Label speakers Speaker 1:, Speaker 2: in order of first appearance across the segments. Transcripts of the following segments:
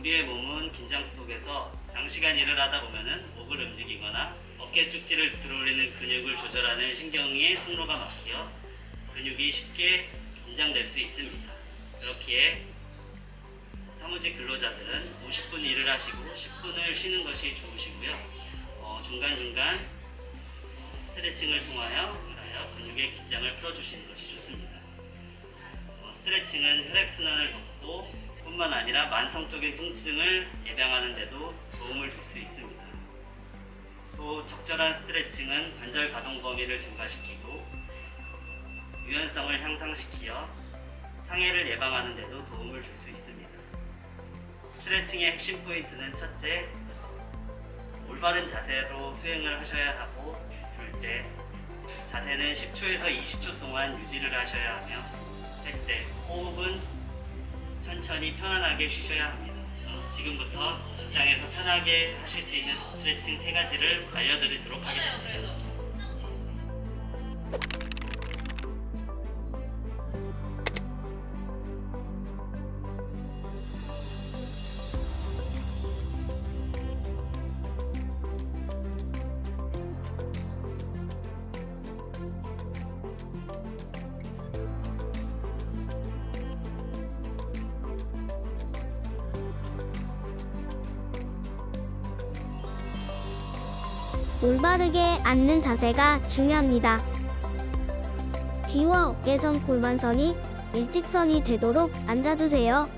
Speaker 1: 우리의 몸은 긴장 속에서 장시간 일을 하다 보면은 목을 움직이거나 어깨 쪽지를 들어올리는 근육을 조절하는 신경의 통로가 막혀 근육이 쉽게 긴장될 수 있습니다. 그렇기에 사무직 근로자들은 50분 일을 하시고 10분을 쉬는 것이 좋으시고요. 어, 중간중간 어, 스트레칭을 통하여 하여 근육의 긴장을 풀어주시는 것이 좋습니다. 어, 스트레칭은 혈액순환을 돕고 뿐만 아니라 만성적인 통증을 예방하는 데도 도움을 줄 수 있습니다. 또 적절한 스트레칭은 관절 가동 범위를 증가시키고 유연성을 향상시키어 상해를 예방하는 데도 도움을 줄 수 있습니다. 스트레칭의 핵심 포인트는 첫째, 올바른 자세로 수행을 하셔야 하고 둘째, 자세는 10초에서 20초 동안 유지를 하셔야 하며 셋째, 호흡은 천천히 편안하게 쉬셔야 합니다. 어, 지금부터 직장에서 편하게 하실 수 있는 스트레칭 세 가지를 알려드리도록 하겠습니다.
Speaker 2: 올바르게 앉는 자세가 중요합니다. 귀와 어깨선 골반선이 일직선이 되도록 앉아주세요.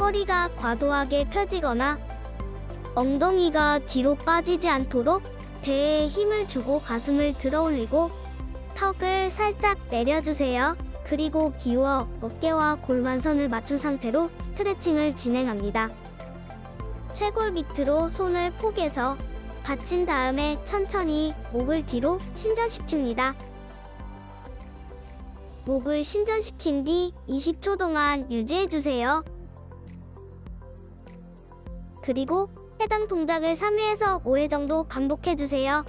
Speaker 2: 허리가 과도하게 펴지거나 엉덩이가 뒤로 빠지지 않도록 배에 힘을 주고 가슴을 들어 올리고 턱을 살짝 내려주세요. 그리고 귀와 어깨와 골반선을 맞춘 상태로 스트레칭을 진행합니다. 쇄골 밑으로 손을 포개서 받친 다음에 천천히 목을 뒤로 신전시킵니다. 목을 신전시킨 뒤 20초 동안 유지해주세요. 그리고 해당 동작을 3회에서 5회 정도 반복해주세요.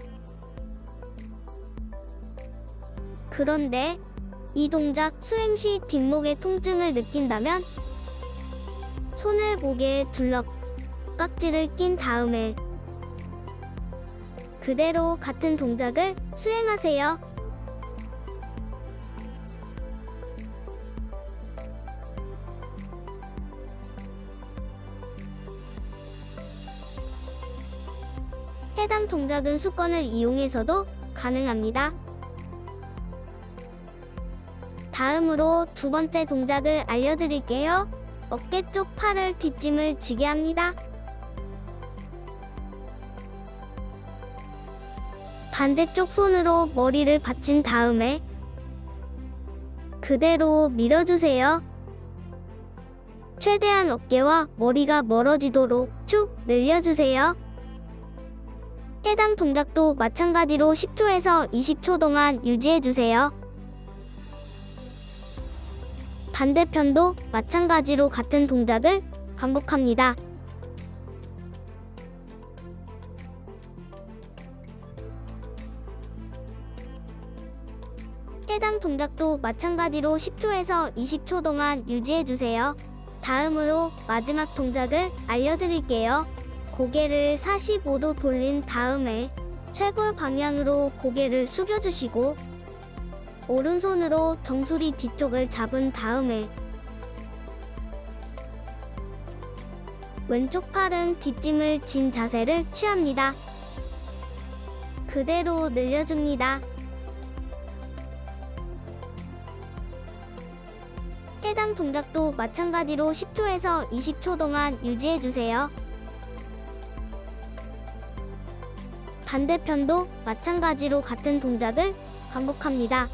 Speaker 2: 그런데 이 동작 수행 시 뒷목의 통증을 느낀다면 손을 목에 둘러 깍지를 낀 다음에 그대로 같은 동작을 수행하세요. 해당 동작은 수건을 이용해서도 가능합니다. 다음으로 두 번째 동작을 알려드릴게요. 어깨 쪽 팔을 뒷짐을 지게 합니다. 반대쪽 손으로 머리를 받친 다음에 그대로 밀어주세요. 최대한 어깨와 머리가 멀어지도록 쭉 늘려주세요. 해당 동작도 마찬가지로 10초에서 20초 동안 유지해주세요. 반대편도 마찬가지로 같은 동작을 반복합니다. 해당 동작도 마찬가지로 10초에서 20초 동안 유지해주세요. 다음으로 마지막 동작을 알려드릴게요. 고개를 45도 돌린 다음에 쇄골 방향으로 고개를 숙여주시고 오른손으로 정수리 뒤쪽을 잡은 다음에 왼쪽 팔은 뒷짐을 진 자세를 취합니다. 그대로 늘려줍니다. 해당 동작도 마찬가지로 10초에서 20초 동안 유지해주세요. 반대편도 마찬가지로 같은 동작을 반복합니다.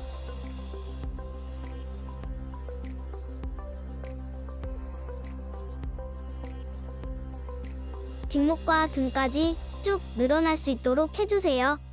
Speaker 2: 뒷목과 등까지 쭉 늘어날 수 있도록 해주세요.